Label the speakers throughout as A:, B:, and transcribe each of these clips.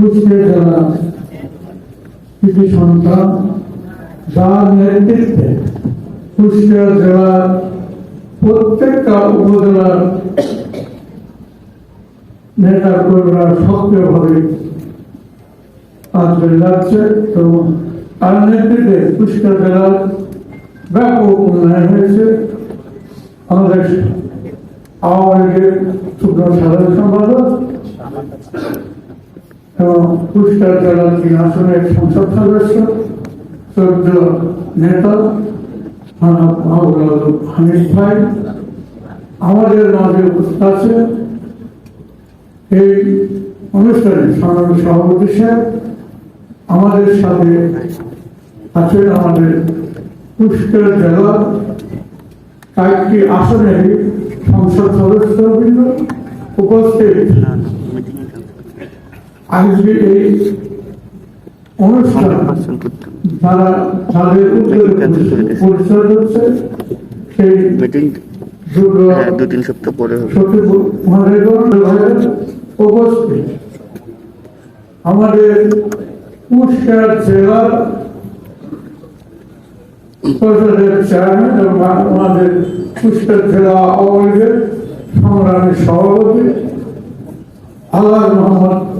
A: কুষ্টিয়া জেলা কৃতি সন্তান যার নেতৃত্বে কুষ্টিয়া জেলার প্রত্যেকটা উপজেলার নেতা কর্মীরা সক্রিয়ভাবে কাজ যাচ্ছে এবং তার নেতৃত্বে কুষ্টিয়া জেলার ব্যাপক উন্নয়ন হয়েছে। আমাদের আওয়ামী লীগের সাধারণ সম্পাদক এবং কুষ্টিয়া জেলার তিন আসনের সংসদ সদস্য চোদ্দ নেতা হামিদ ভাই। আমাদের মাঝে উপস্থিত আছে এই অনুষ্ঠানে সংগ্রামী সভাপতি সাহেব আমাদের সাথে আছেন আমাদের কুষ্টিয়া জেলা কয়েকটি আসনের সংসদ সদস্যবৃন্দ উপস্থিত। আজকে এই অনুষ্ঠান যারা উদ্যোগে পরিচয় হচ্ছে সেই
B: মিটিং হ্যাঁ দু তিন সপ্তাহ পরে
A: উপস্থিত। আমাদের কুষ্টিয়া জেলার পরিষদের চেয়ারম্যান এবং আমাদের কুষ্টিয়া জেলা আওয়ামী লীগের সংগ্রামী সভাপতি আল্লাহ মোহাম্মদ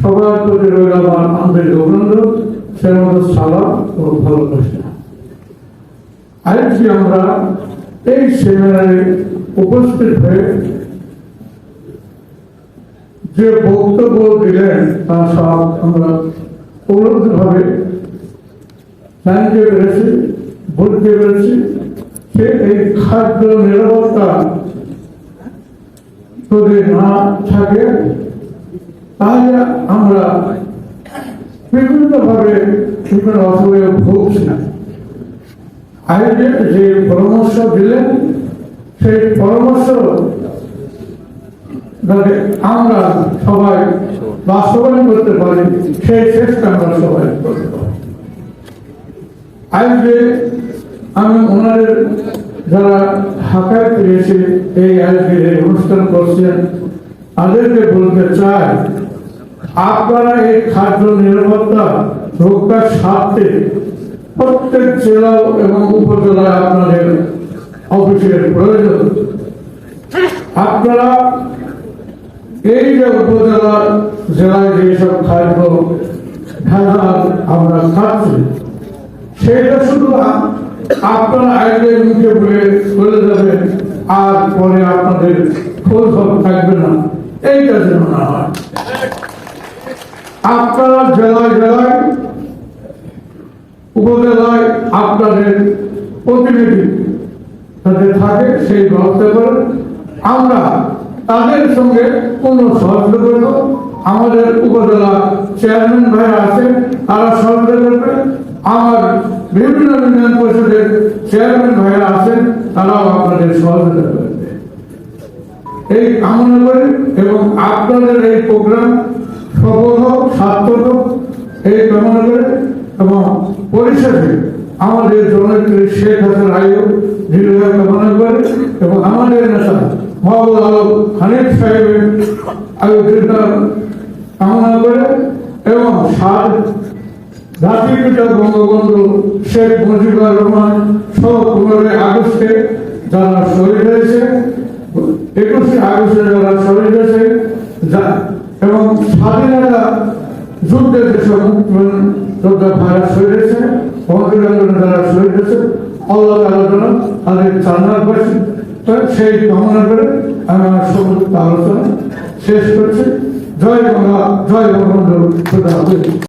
A: সবার প্রতি রইল আমার আন্তরিক অভিনন্দন। সে মতো সালাম ও ভালোবাসা। আজকে আমরা এই সেমিনারে উপস্থিত হয়ে যে বক্তব্য দিলেন, তা সব আমরা উপলব্ধভাবে জানতে পেরেছি বুঝতে পেরেছি যে এই খাদ্য নিরাপত্তা যদি না থাকে তাহলে আমরা বিভিন্নভাবে বিভিন্ন অসুবিধা ভুগছি আজকে যে পরামর্শ দিলেন, সেই পরামর্শ যাতে আমরা সবাই বাস্তবায়ন করতে পারি, সেই চেষ্টা আমরা সবাই করতে পারি। আমি ওনাদের যারা ঢাকায় ফিরেছে এই আজকে অনুষ্ঠান করছেন, তাদেরকে বলতে চাই আপনারা এই খাদ্য নিরাপত্তা রক্ষার স্বার্থে প্রত্যেক জেলা এবং উপজেলায় আপনাদের অফিসের প্রয়োজন। আপনারা এই যে উপজেলা জেলায় যেসব খাদ্য ভেজাল আমরা খাচ্ছি, সেটা শুধু আ- আপনারা আগে মুখে বলে চলে যাবেন আর পরে আপনাদের খোঁজ থাকবে না। এইটা যেন না হয়। আপনারা জেলায় জেলায়, উপজেলায় আপনাদের প্রতিনিধি যাতে থাকে, সেই ব্যবস্থা করেন। আমরা তাদের সঙ্গে কোনো সহযোগিতা করব আমাদের উপজেলা চেয়ারম্যান ভাইরা আছে, তারা সহযোগিতা করবে। আমার বিভিন্ন ইউনিয়ন পরিষদের চেয়ারম্যান ভাইরা আছেন তারাও আপনাদের সহযোগিতা করবে। এই কামনা করে এবং আপনাদের এই প্রোগ্রাম হোক সার্থক এই কামনা করে এবং পরিশেষে আমাদের জননেত্রী শেখ হাসিনা আয়ু দীর্ঘায়ু কামনা করে এবং আমাদের নেতা মহবুল আলম হানিফ সাহেবের আয়ু দীর্ঘ কামনা করে এবং সাত জাতির পিতা বঙ্গবন্ধু শেখ মুজিবুর রহমান সহ পনেরোই আগস্টে যারা শহীদ হয়েছে, একুশে আগস্টে যারা শহীদ হয়েছে এবং স্বাধীনতা যুদ্ধের যেসব যোদ্ধা ভাইরা শহীদ হয়েছে, বঙ্গবন্ধু আন্দোলনে যারা শহীদ হয়েছে, আল্লাহ তালা যেন তাদের চান্দার পাশে সেই কামনা করে আমি আমার সমস্ত আলোচনা শেষ করছি জয় বাংলা, জয় বঙ্গবন্ধু।